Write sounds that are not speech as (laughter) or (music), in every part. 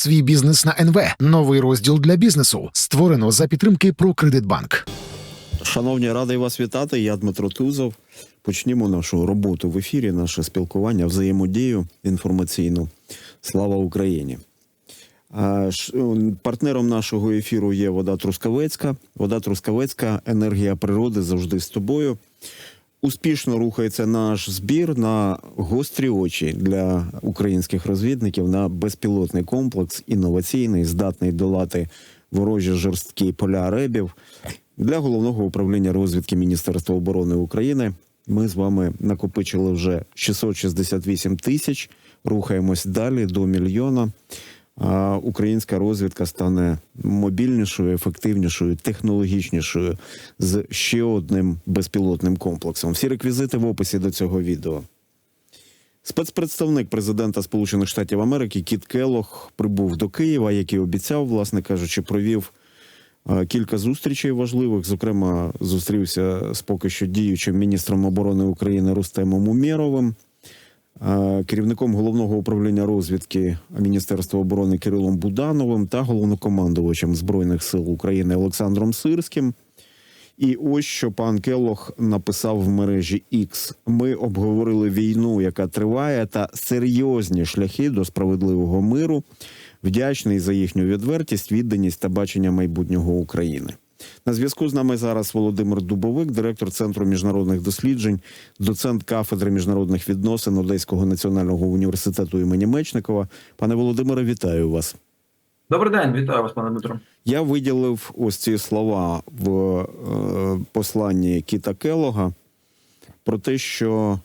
свій бізнес на НВ. Новий розділ для бізнесу створено за підтримки «Прокредитбанк». Шановні, радий вас вітати. Я Дмитро Тузов. Почнімо нашу роботу в ефірі, наше спілкування, взаємодію інформаційну. Слава Україні! М, Партнером нашого ефіру є вода Трускавецька. Вода Трускавецька, енергія природи завжди з тобою. Успішно рухається наш збір на гострі очі для українських розвідників на безпілотний комплекс, інноваційний, здатний долати ворожі жорсткі поля ребів. Для головного управління розвідки Міністерства оборони України ми з вами накопичили вже 668 тисяч. Рухаємось далі до мільйона. Українська розвідка стане мобільнішою, ефективнішою, технологічнішою з ще одним безпілотним комплексом. Всі реквізити в описі до цього відео. Спецпредставник президента Сполучених Штатів Америки Кіт Келох прибув до Києва, який обіцяв, власне кажучи, провів кілька зустрічей важливих. Зокрема, зустрівся з поки що діючим міністром оборони України Рустемом Умєровим, керівником головного управління розвідки Міністерства оборони Кирилом Будановим та головнокомандувачем Збройних сил України Олександром Сирським. І ось що пан Келлох написав в мережі X. Ми обговорили війну, яка триває, та серйозні шляхи до справедливого миру. Вдячний за їхню відвертість, відданість та бачення майбутнього України. На зв'язку з нами зараз Володимир Дубовик, директор Центру міжнародних досліджень, доцент кафедри міжнародних відносин Одеського національного університету імені Мечникова. Пане Володимире, вітаю вас. Добрий день, вітаю вас, пане Дмитро. Я виділив ось ці слова в е, посланні Кіта Келога про те, що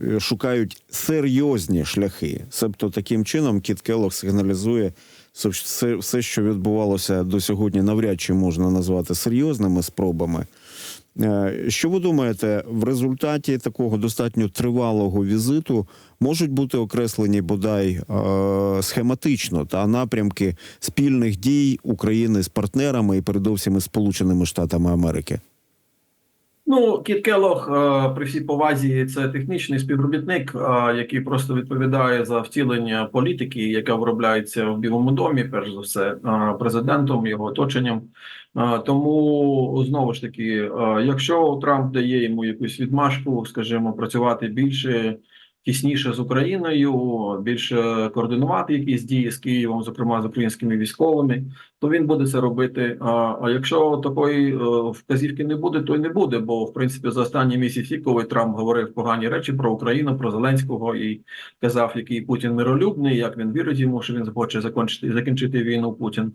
е, шукають серйозні шляхи. Себто таким чином Кіт Келог сигналізує, все, все, що відбувалося до сьогодні, навряд чи можна назвати серйозними спробами. Е, Що ви думаєте, в результаті такого достатньо тривалого візиту можуть бути окреслені бодай е, схематично та напрямки спільних дій України з партнерами і передовсім із Сполученими Штатами Америки? Ну, Кіт Келох, е, при всій повазі, це технічний співробітник, е, який просто відповідає за втілення політики, яка виробляється в Білому домі, перш за все, е, президентом, його оточенням. Тому знову ж таки, якщо Трамп дає йому якусь відмашку, скажімо, працювати більше. Тісніше з Україною, більше координувати якісь дії з Києвом, зокрема з українськими військовими, то він буде це робити. А, якщо такої е, вказівки не буде, то й не буде. Бо в принципі за останні місяці, коли Трамп говорив погані речі про Україну, про Зеленського і казав, який Путін миролюбний, як він вірить йому, що він хоче закінчити закінчити війну Путін.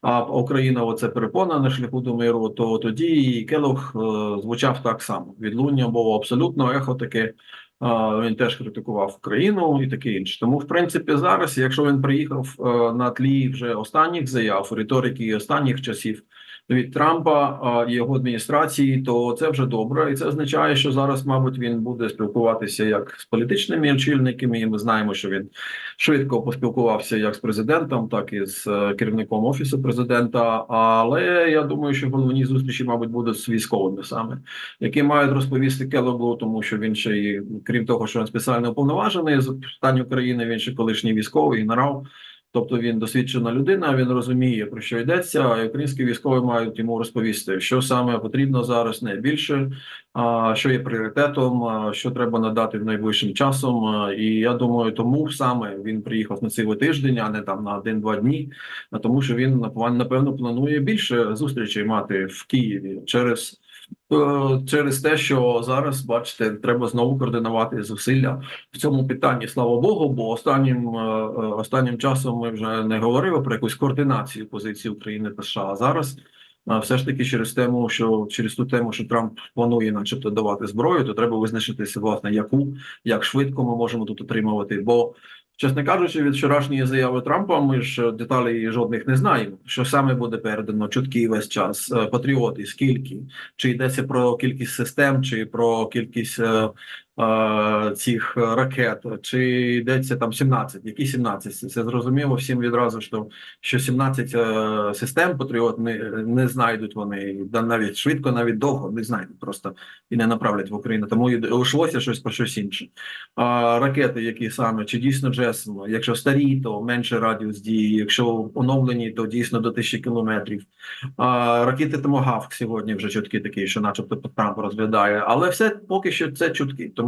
А Україна оце перепона на шляху до миру. То тоді і Келох е, звучав так само. Відлуння було абсолютно ехо таке. Він теж критикував Україну і таке інше. Тому, в принципі, зараз, якщо він приїхав е, на тлі вже останніх заяв, риторики останніх часів від Трампа і його адміністрації, то це вже добре, і це означає, що зараз, мабуть, він буде спілкуватися як з політичними очільниками. І ми знаємо, що він швидко поспілкувався як з президентом, так і з е, керівником офісу президента. Але я думаю, що головні зустрічі, мабуть, будуть з військовими саме які мають розповісти Келогу, тому що він ще й крім того, що він спеціально уповноважений з питань України, він ще колишній військовий генерал. Тобто він досвідчена людина, він розуміє про що йдеться. А українські військові мають йому розповісти, що саме потрібно зараз найбільше, що є пріоритетом, що треба надати найближчим часом. І я думаю, тому саме він приїхав на цілий тиждень, а не там на один-два дні. А тому, що він напевно планує більше зустрічей мати в Києві через. Е, Через те, що зараз бачите, треба знову координувати зусилля в цьому питанні. Слава Богу, бо останнім е, е, останнім часом ми вже не говорили про якусь координацію позиції України та США. А зараз все ж таки через тему, що через ту тему, що Трамп планує, начебто, давати зброю, то треба визначитися власне, яку як швидко ми можемо тут отримувати. Бо Чесно кажучи, від вчорашньої заяви Трампа ми ж деталей жодних не знаємо. Що саме буде передано чутки весь час, Е, патріоти, скільки, чи йдеться про кількість систем, чи про кількість е, е, цих ракет, чи йдеться там 17, які 17? Це зрозуміло всім відразу, що, що 17 е, систем Патріот не, не знайдуть вони навіть швидко, навіть довго не знайдуть просто і не направлять в Україну. Тому і лишилося щось про щось інше. А, ракети, які саме, чи дійсно JASM, якщо старі, то менше радіус дії, якщо оновлені, то дійсно до тисячі кілометрів. А, ракети Томагавк сьогодні вже чутки такі, що начебто Трамп розглядає, але все поки що це чутки. Тому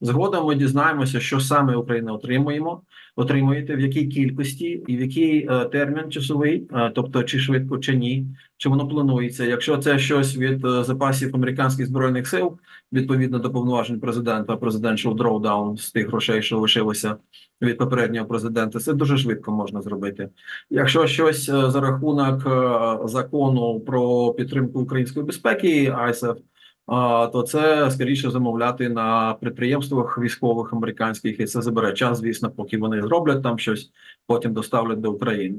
згодом ми дізнаємося, що саме Україна отримуємо, отримуєте, в якій кількості і в який е, термін часовий, е, тобто чи швидко, чи ні, чи воно планується. Якщо це щось від е, запасів американських збройних сил, відповідно до повноважень президента, presidential drawdown з тих грошей, що лишилося від попереднього президента, це дуже швидко можна зробити. Якщо щось е, за рахунок е, закону про підтримку української безпеки, ISAF, то це скоріше замовляти на підприємствах військових американських, і це забере час, звісно, поки вони зроблять там щось, потім доставлять до України.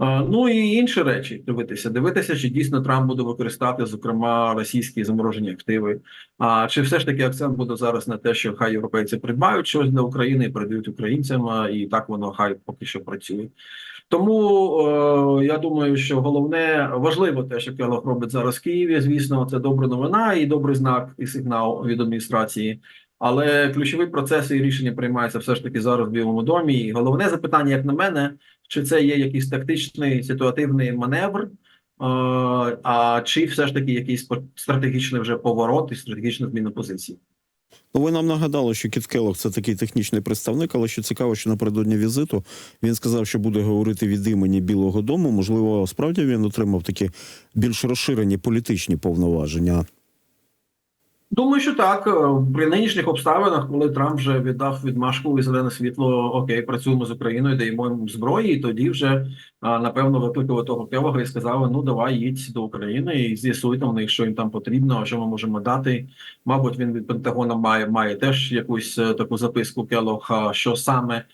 Ну і інші речі дивитися, дивитися, чи дійсно Трамп буде використати, зокрема, російські заморожені активи. А чи все ж таки акцент буде зараз на те, що хай європейці придбають щось для України і передають українцям, і так воно хай поки що працює. Тому е, я думаю, що головне важливо те, що Келох робить зараз в Києві. Звісно, це добра новина і добрий знак і сигнал від адміністрації. Але ключові процеси і рішення приймаються все ж таки зараз в Білому домі. І головне запитання, як на мене, чи це є якийсь тактичний ситуативний маневр, е, а чи все ж таки якийсь стратегічний вже поворот і стратегічна зміна позиції. Ну, ви нам нагадали, що Кіт Келлог – це такий технічний представник, але що цікаво, що напередодні візиту він сказав, що буде говорити від імені Білого Дому. Можливо, справді він отримав такі більш розширені політичні повноваження. Думаю, що так. Е, При нинішніх обставинах, коли Трамп вже віддав відмашку і зелене світло, окей, працюємо з Україною, даємо їм зброї, і тоді вже напевно викликали того Келога і сказали: ну давай їдь до України і з'ясуй там в них, що їм там потрібно, що ми можемо дати. Мабуть, він від Пентагона має має теж якусь е, таку записку Келог, що саме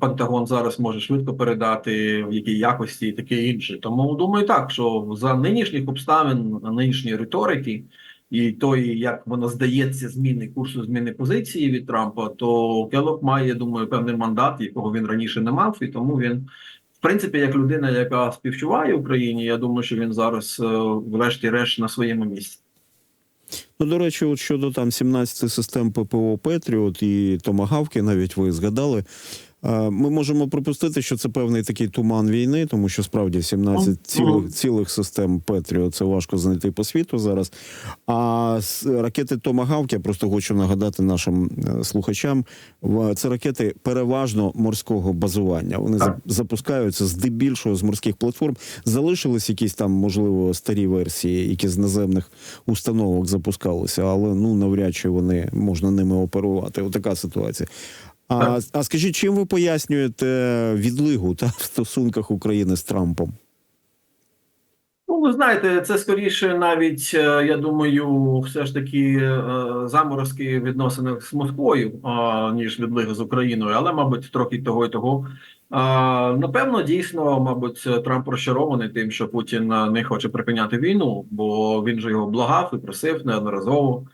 Пентагон зараз може швидко передати, в якій якості і таке інше. Тому думаю, так що за нинішніх обставин, нинішньої риторики і той, як воно здається, зміни курсу, зміни позиції від Трампа, то Келлог має, думаю, певний мандат, якого він раніше не мав, і тому він, в принципі, як людина, яка співчуває Україні, я думаю, що він зараз, е, врешті-решт, на своєму місці. Ну, до речі, от щодо там 17 систем ППО Петріот і Томагавки, навіть ви згадали. Е, Ми можемо припустити, що це певний такий туман війни, тому що справді 17 цілих, цілих систем Петріот це важко знайти по світу зараз. А ракети Томагавки, я просто хочу нагадати нашим е, слухачам, це ракети переважно морського базування. Вони Так. запускаються здебільшого з морських платформ. Залишились якісь там, можливо, старі версії, які з наземних установок запускалися, але ну навряд чи вони можна ними оперувати. Отака ситуація. А, а скажіть, чим ви пояснюєте відлигу та в стосунках України з Трампом? Ну, ви знаєте, це скоріше навіть, е, я думаю, все ж таки е, заморозки в відносинах з Москвою, ніж відлиги з Україною, але, мабуть, трохи того і того. А, Напевно, дійсно, мабуть, Трамп розчарований тим, що Путін е, не хоче припиняти війну, бо він же його благав і просив неодноразово.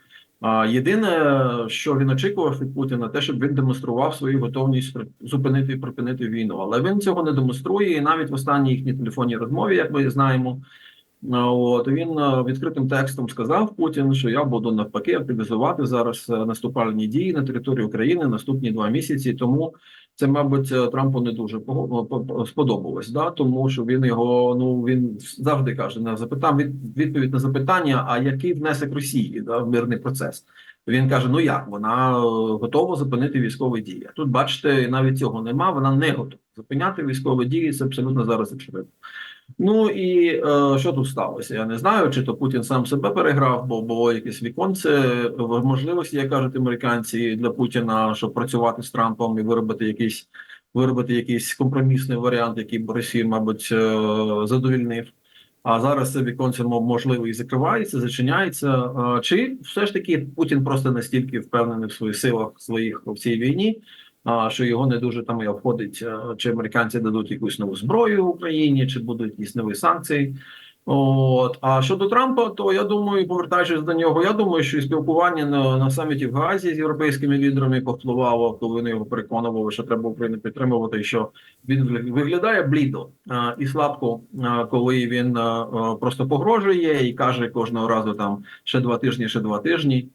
Єдине, що він очікував від Путіна, те, щоб він демонстрував свою готовність зупинити і припинити війну. Але він цього не демонструє. І навіть в останній їхній телефонній розмові, як ми знаємо, от він е, відкритим текстом сказав Путін, що я буду навпаки активізувати зараз е, наступальні дії на території України наступні два місяці. Тому це, мабуть, е, Трампу не дуже сподобалось, да тому що він його ну він завжди каже на запитання від, відповідь на запитання: а який внесок Росії да, в мирний процес? Він каже: Ну як вона е, готова зупинити військові дії? Тут бачите, навіть цього нема. Вона не готова зупиняти військові дії. Це абсолютно зараз очевидно. Ну і е, що тут сталося? Я не знаю, чи то Путін сам себе переграв, бо було якесь віконце в можливості, як кажуть американці, для Путіна, щоб працювати з Трампом і виробити якийсь виробити якийсь компромісний варіант, який б Росію, мабуть, е, задовільнив. А зараз це віконце можливо і закривається, зачиняється. Чи все ж таки Путін просто настільки впевнений в своїх силах своїх в цій війні, що його не дуже там і обходить, е, чи американці дадуть якусь нову зброю Україні, чи будуть якісь нові санкції. От а щодо Трампа, то я думаю, повертаючись до нього, я думаю, що спілкування на, на саміті в Газі з європейськими лідерами повпливало, коли вони його переконували, що треба Україну підтримувати, і що він виглядає блідо а, і слабко, а, коли він а, просто погрожує і каже кожного разу там ще два тижні, ще два тижні.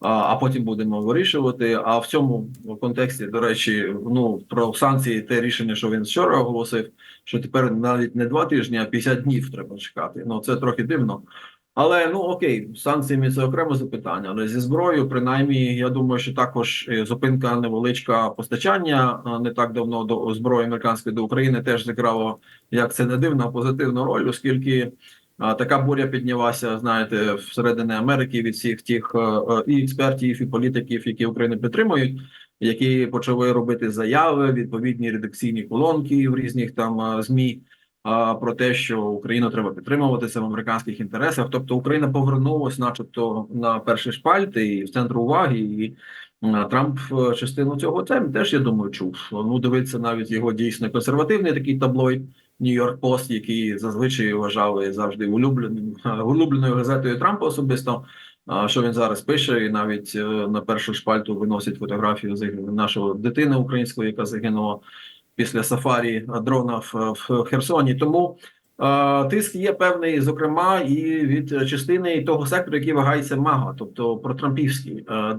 А, потім будемо вирішувати. А в цьому контексті, до речі, ну про санкції, те рішення, що він вчора оголосив, що тепер навіть не два тижні, а 50 днів треба чекати. Ну це трохи дивно. Але ну окей, санкціями це окреме запитання. Але зі зброєю, принаймні, я думаю, що також е, зупинка невеличка постачання не так давно до зброї американської до України теж зіграло, як це не дивно, позитивну роль, оскільки така буря піднялася, знаєте, всередині Америки від всіх тих е, е, і експертів, і політиків, які Україну підтримують які почали робити заяви, відповідні редакційні колонки в різних там змі а, про те, що Україну треба підтримуватися в американських інтересах. Тобто Україна повернулась, начебто, на перший шпальт і в центр уваги. І Трамп е, частину цього теж я думаю чув. Ну дивиться навіть його дійсно консервативний такий таблоїд. Нью-Йорк Пост, який зазвичай вважали завжди улюбленим (laughs) улюбленою газетою Трампа особисто. Що він зараз пише, і навіть е, на першу шпальту виносить фотографію нашого дитини української, яка загинула після сафарі е, дрона в, Херсоні. Тому е, тиск є певний, зокрема, і від частини того сектору, який вагається мага, тобто протрампівський. Е,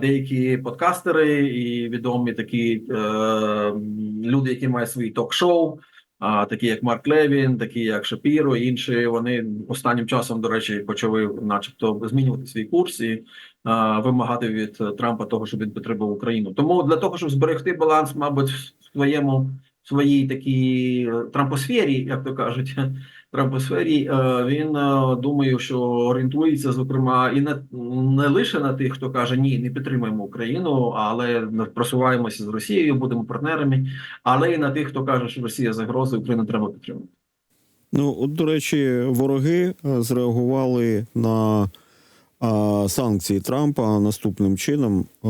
деякі, е, подкастери і відомі такі е, люди, які мають свої ток-шоу. А такі як Марк Левін, такі як Шапіро, інші вони останнім часом, до речі, почали, начебто, змінювати свій курс і а, вимагати від е, Трампа того, щоб він підтримав Україну. Тому для того, щоб зберегти баланс, мабуть, в своєму в своїй такій е, трампосфері, як то кажуть, трампосфері, е, він е, думаю, що орієнтується зокрема і не, не лише на тих, хто каже ні, не підтримуємо Україну, але просуваємося з Росією, будемо партнерами але і на тих, хто каже, що Росія загроза, Україну треба підтримати. Ну, от, до речі, вороги е, зреагували на е, санкції Трампа наступним чином. Е,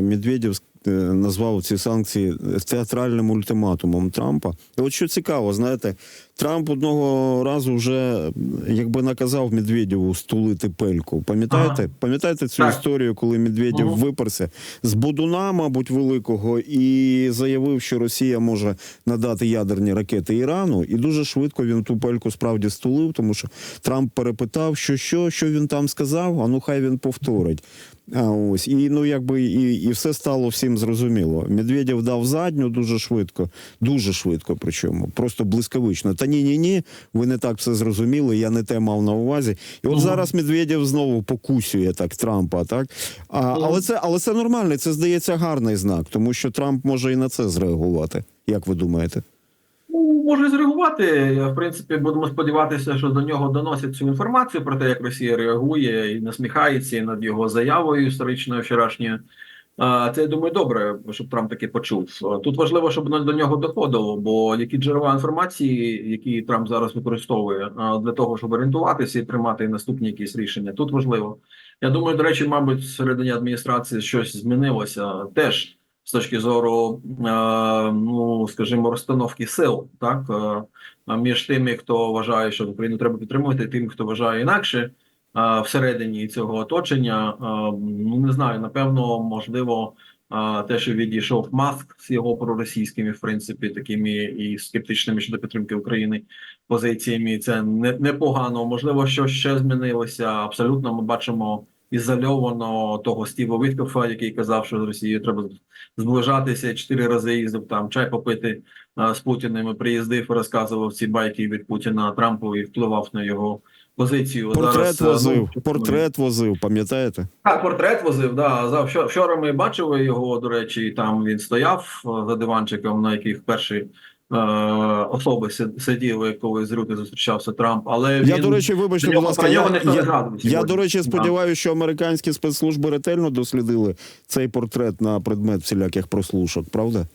Медведєв назвав ці санкції театральним ультиматумом Трампа. І от що цікаво, знаєте, Трамп одного разу вже якби наказав Медведєву стулити пельку. Пам'ятаєте? Ага. Пам'ятаєте цю Так. історію, коли Медведєв Ага. виперся з Будуна, мабуть, великого, і заявив, що Росія може надати ядерні ракети Ірану, і дуже швидко він ту пельку справді стулив, тому що Трамп перепитав, що що, що він там сказав. А ну хай він повторить. А ось і ну якби і, і все стало всім зрозуміло. Медведєв дав задню дуже швидко, дуже швидко. Причому просто блискавично. Та ні, ні, ні, ви не так все зрозуміли. Я не те мав на увазі. І от Мгм. зараз Медведєв знову покусює так Трампа. Так а, але це але це нормально. Це здається гарний знак, тому що Трамп може і на це зреагувати. Як ви думаєте? Може зреагувати. В принципі, будемо сподіватися, що до нього доносять цю інформацію про те, як Росія реагує і насміхається над його заявою історичною вчорашньою. Це я думаю, добре, щоб Трамп таки почув. Тут важливо, щоб до нього доходило, бо які джерела інформації, які Трамп зараз використовує для того, щоб орієнтуватися і приймати наступні якісь рішення. Тут важливо. Я думаю, до речі, мабуть, всередині адміністрації щось змінилося теж з точки зору, е, ну скажімо, розстановки сил, так е, між тими, хто вважає, що Україну треба підтримувати, і тим, хто вважає інакше е, всередині цього оточення. Ну не знаю, напевно, можливо, те, що відійшов Маск з його проросійськими, в принципі, такими і скептичними щодо підтримки України позиціями, це не непогано. Можливо, що ще змінилося. Абсолютно, ми бачимо ізольовано того Стіва Віткофа, який казав, що з Росією треба зближатися. Чотири рази їздив там чай попити а, з Путіним. і Приїздив розказував ці байки від Путіна Трампу і впливав на його позицію. Портрет Зараз, возив, ну, портрет возив, пам'ятаєте? так, портрет возив. Да. Вчора, ми бачили його. До речі, там він стояв е, за диванчиком, на яких перші е, особи си- сиділи, коли з Рюти зустрічався Трамп. Але Я, він, до речі, вибачте, будь ласка, я, я, я, до речі, Да. сподіваюся, що американські спецслужби ретельно дослідили цей портрет на предмет всіляких прослушок, правда?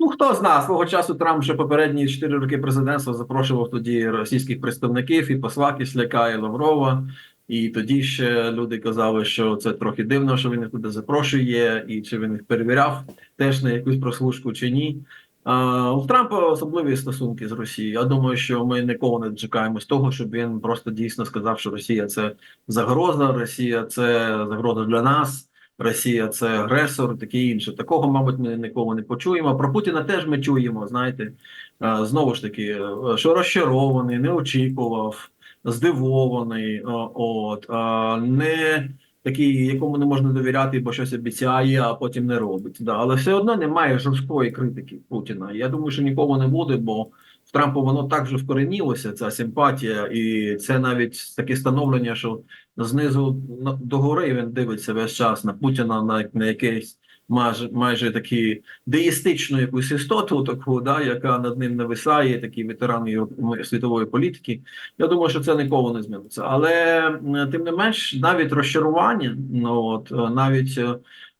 Ну хто знає, свого часу Трамп ще попередні 4 роки президентства запрошував тоді російських представників і посла Кисляка, і Лаврова. І тоді ще люди казали, що це трохи дивно, що він їх туди запрошує, і чи він їх перевіряв теж на якусь прослушку чи ні. У Трампа особливі стосунки з Росією. Я думаю, що ми ніколи не дочекаємось того, щоб він просто дійсно сказав, що Росія це загроза, Росія це загроза для нас, Росія це агресор, таке інше. Такого, мабуть, ми ніколи не почуємо. Про Путіна теж ми чуємо. Знаєте, знову ж таки, що розчарований, не очікував, здивований, от не такий, якому не можна довіряти, бо щось обіцяє, а потім не робить. Да. Але все одно немає жорсткої критики Путіна. Я думаю, що нікого не буде, бо в Трампа воно так вже вкоренілося, ця симпатія, і це навіть таке становлення, що знизу догори він дивиться весь час на Путіна, на, на якийсь майже майже такі деїстичну якусь істоту, таку, да, яка над ним нависає, такий ветеран світової політики. Я думаю, що це ніколи не зміниться. Але тим не менш, навіть розчарування, ну от навіть. е,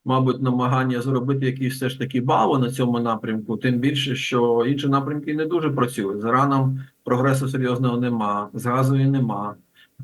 Мабуть, намагання зробити якісь все ж таки бали на цьому напрямку, тим більше, що інші напрямки не дуже працюють. З Іраном прогресу серйозного нема, з газою нема.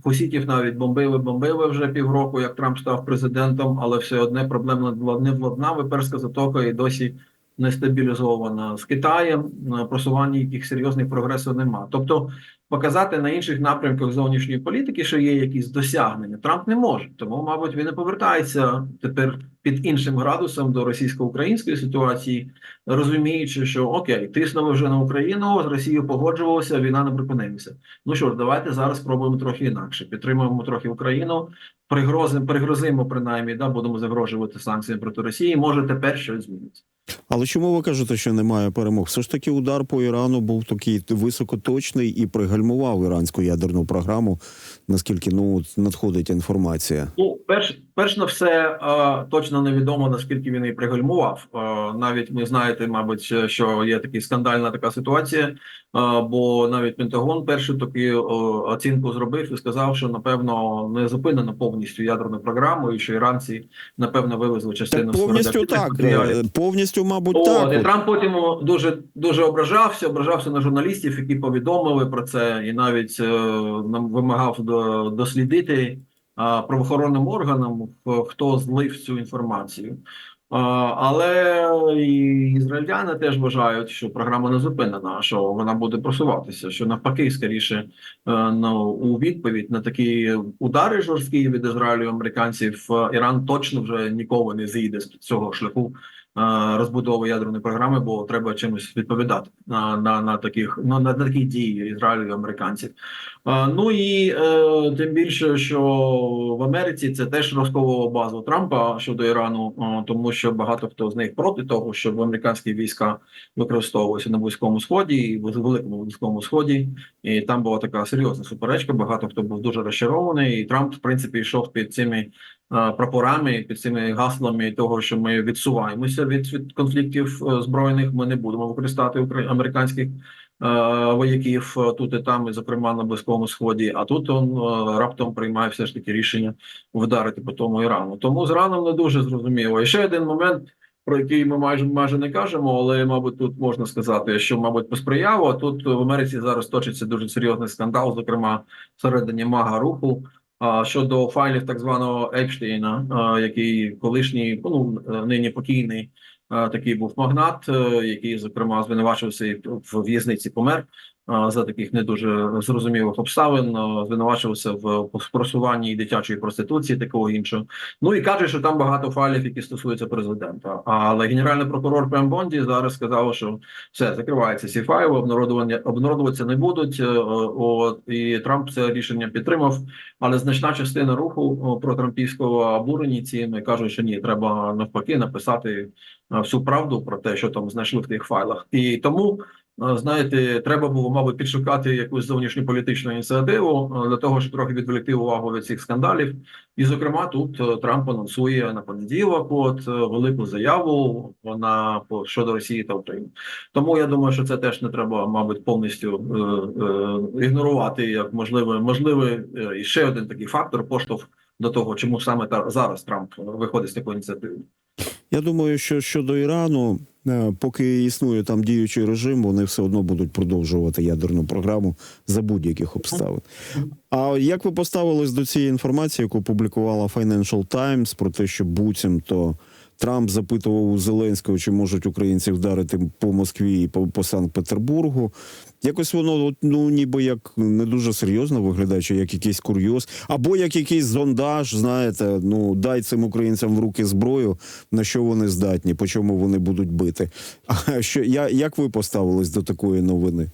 Хусітів навіть бомбили, бомбили вже півроку, як Трамп став президентом, але все одне проблема не владнав, і перська затока і досі не стабілізована. З Китаєм на просуванні яких серйозних прогресу нема. Тобто показати на інших напрямках зовнішньої політики, що є якісь досягнення, Трамп не може. Тому, мабуть, він і повертається тепер під іншим градусом до російсько-української ситуації, розуміючи, що окей, тиснули вже на Україну, з Росією погоджувалися, війна не припинилася. Ну що ж, давайте зараз спробуємо трохи інакше. Підтримуємо трохи Україну, пригрозимо, пригрозимо принаймні, да, будемо загрожувати санкціями проти Росії. Може тепер щось зміниться. Але чому ви кажете, що немає перемог? Все ж таки, удар по Ірану був такий високоточний і пригальмував іранську ядерну програму. Наскільки ну надходить інформація? Ну, перш, перш на все, е, точно невідомо наскільки він і пригальмував. Е, навіть ми знаєте, мабуть, що- є така скандальна така ситуація. е, бо навіть Пентагон першу таку оцінку зробив і сказав, що напевно не зупинено повністю ядерну програму, і що іранці напевно вивезли частину Так, повністю так. Повністю, мабуть, О, так. і Трамп потім дуже дуже ображався, ображався на журналістів, які повідомили про це, і навіть нам вимагав до, дослідити правоохоронним органам, хто злив цю інформацію. Але і ізраїльтяни теж вважають, що програма не зупинена, що вона буде просуватися. Що навпаки, скоріше ну, у відповідь на такі удари жорсткі від Ізраїлю американців, е, Іран точно вже ніколи не зійде з цього шляху розбудови ядерної програми, бо треба чимось відповідати на, на, на таких ну, на такі дії Ізраїлю і американців. Е, Ну і е, тим більше, що в Америці це теж розковувало базу Трампа щодо Ірану, е, тому що багато хто з них проти того, щоб американські війська використовувалися на близькому сході і в великому близькому сході. І там була така серйозна суперечка. Багато хто був дуже розчарований, і Трамп, в принципі, йшов під цими е, прапорами, під цими гаслами того, що ми відсуваємося від, від конфліктів е, збройних. Ми не будемо використати американських е, вояків е, тут і там, і зокрема на близькому сході. А тут он е, раптом приймає все ж таки рішення вдарити по тому Ірану. Тому з Іраном не дуже зрозуміло. І ще один момент. Про який ми майже майже не кажемо, але мабуть тут можна сказати, що мабуть посприяло. Тут в Америці зараз точиться дуже серйозний скандал, зокрема всередині мага руху. Щодо файлів так званого Епштейна, який колишній, ну е, нині покійний, такий був магнат, е, який зокрема звинувачився в в'язниці помер за таких не дуже зрозумілих обставин. Звинувачувався в просуванні дитячої проституції, такого іншого. Ну і каже, що там багато файлів, які стосуються президента. Але генеральний прокурор Пем Бонді зараз сказав, що все закриваються ці файли, обнародування обнародуватися не будуть. е, От і Трамп це рішення підтримав. Але значна частина руху про трампівського обурені цим кажуть, що ні, треба навпаки написати е, всю правду про те, що там знайшли в тих файлах. І тому знаєте, треба було, мабуть, підшукати якусь зовнішню політичну ініціативу для того, щоб трохи відволікти увагу від цих скандалів. І, зокрема, тут е, Трамп анонсує на понеділок от е, велику заяву на щодо Росії та України. Тому я думаю, що це теж не треба, мабуть, повністю е, е, ігнорувати як можливий, можливий е, і ще один такий фактор поштовх до того, чому саме та зараз Трамп виходить з такої ініціативи. Я думаю, що щодо Ірану, е, поки існує там діючий режим, вони все одно будуть продовжувати ядерну програму за будь-яких обставин. А як ви поставились до цієї інформації, яку публікувала Financial Times про те, що буцімто Трамп запитував у Зеленського, чи можуть українці вдарити по Москві і по, по Санкт-Петербургу. Якось воно ну ніби як не дуже серйозно виглядає, чи як якийсь курйоз, або як якийсь зондаж. Знаєте, ну дай цим українцям в руки зброю, на що вони здатні, по чому вони будуть бити. А що я як ви поставились до такої новини?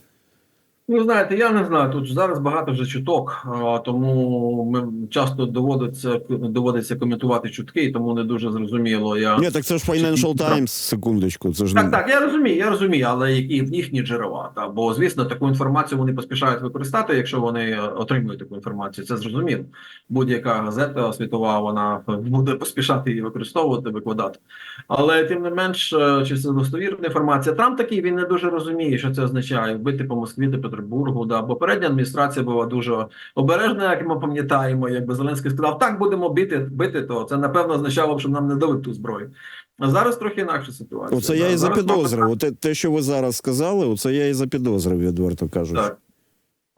Ну, знаєте, я не знаю. Тут зараз багато вже чуток, тому ми часто доводиться доводиться коментувати чутки, і тому не дуже зрозуміло. Я Ні, так це ж Financial Times, секундочку. Це ж не- так, так, я розумію, я розумію, але які їхні джерела. Та бо звісно, таку інформацію вони поспішають використати, якщо вони отримують таку інформацію. Це зрозуміло. Будь-яка газета світова, вона буде поспішати її використовувати, викладати. Але тим не менш, е, чи це достовірна інформація? Трамп такий він не дуже розуміє, що це означає бити по Москві та Петербургу. Да, бо передня адміністрація була дуже обережна, як ми пам'ятаємо. Якби Зеленський сказав, так будемо бити, бити, то це напевно означало, що нам не дали ту зброю. А зараз трохи інакша ситуація. Оце Да, я і запідозрив. Те, те, що ви зараз сказали, оце я і запідозрив, відверто кажучи. Так.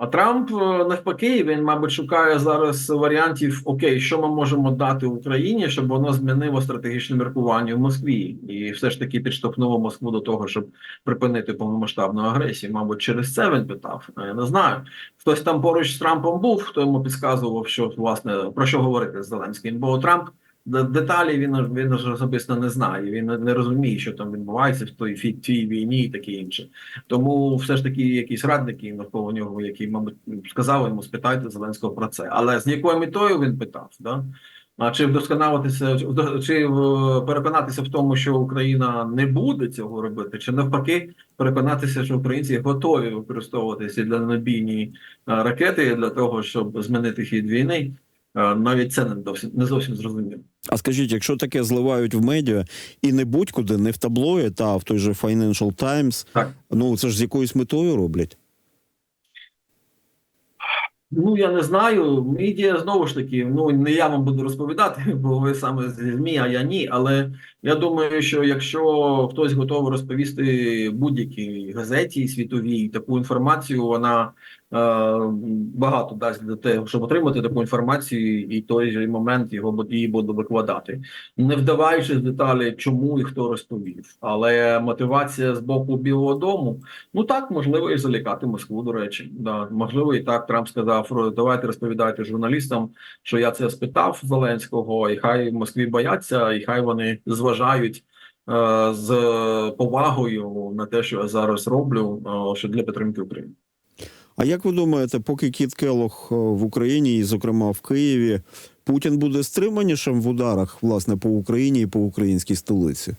А Трамп е, навпаки, він, мабуть, шукає зараз варіантів: окей, що ми можемо дати Україні, щоб воно змінило стратегічне міркування в Москві, і все ж таки підштовхнуло Москву до того, щоб припинити повномасштабну агресію. Мабуть, через це він питав. Я не знаю. Хтось там поруч з Трампом був, хто йому підказував, що власне про що говорити з Зеленським. Бо Трамп деталі він він особисто не знає. Він не, розуміє, що там відбувається в той тій війні і таке інше. Тому все ж таки якісь радники навколо нього, які, мабуть, сказали йому спитайте Зеленського про це. Але з якою метою він питав? Да? А чи вдосконалитися, чи е, переконатися в тому, що Україна не буде цього робити, чи навпаки переконатися, що українці готові використовувати ці дальнобійні е, ракети для того, щоб змінити хід війни? Е, Навіть це не зовсім не зовсім зрозуміло. А скажіть, якщо таке зливають в медіа і не будь-куди, не в таблоїд, а в той же Financial Times, Так. ну це ж з якоюсь метою роблять. Ну я не знаю. Медіа знову ж таки, ну не я вам буду розповідати, (laughs) бо ви саме з ЗМІ, а я ні. Але я думаю, що якщо хтось готовий розповісти будь-якій газеті світовій таку інформацію, вона е, багато дасть для того, щоб отримати таку інформацію, і той же момент його її буду викладати, не вдаваючись в деталі, чому і хто розповів. Але мотивація з боку Білого Дому. Ну так, можливо, і залякати Москву, до речі. Да, можливо, і так Трамп сказав: «Ро- давайте розповідайте журналістам, що я це спитав Зеленського, і хай в Москві бояться, і хай вони зважають е, з повагою на те, що я зараз роблю, е, що для підтримки України. А як ви думаєте, поки Кіт Келох е, в Україні, і, зокрема в Києві, Путін буде стриманішим в ударах власне по Україні і по українській столиці?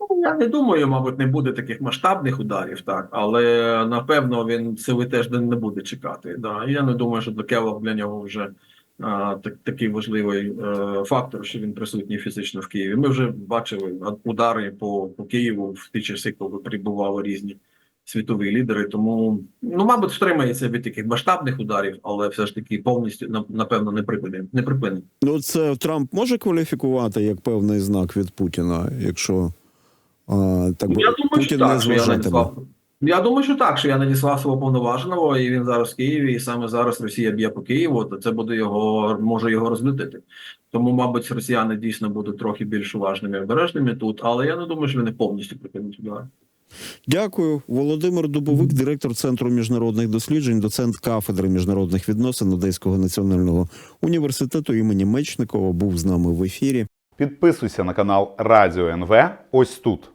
Ну, Я не думаю, мабуть, не буде таких масштабних ударів, так, але напевно він сили теж не буде чекати. Да. Я не думаю, що до Келлог для нього вже так, такий важливий е, фактор, що він присутній фізично в Києві. Ми вже бачили удари по, по Києву в ті часи, коли прибували різні світові лідери. Тому, ну, мабуть, втримається від таких масштабних ударів, але все ж таки повністю на- напевно не припинить. Не припинить. Ну, це Трамп може кваліфікувати як певний знак від Путіна, якщо а, так би Я думаю, Путін що не так, зважатиме. Я думаю, що так, що я надіслав свого повноваженого, і він зараз в Києві, і саме зараз Росія б'є по Києву, то це буде його може його розлютити. Тому, мабуть, росіяни дійсно будуть трохи більш уважними і обережними тут, але я не думаю, що вони повністю припинять удар. Дякую. Володимир Дубовик, директор Центру міжнародних досліджень, доцент кафедри міжнародних відносин Одеського національного університету імені Мечникова, був з нами в ефірі. Підписуйся на канал Радіо НВ ось тут.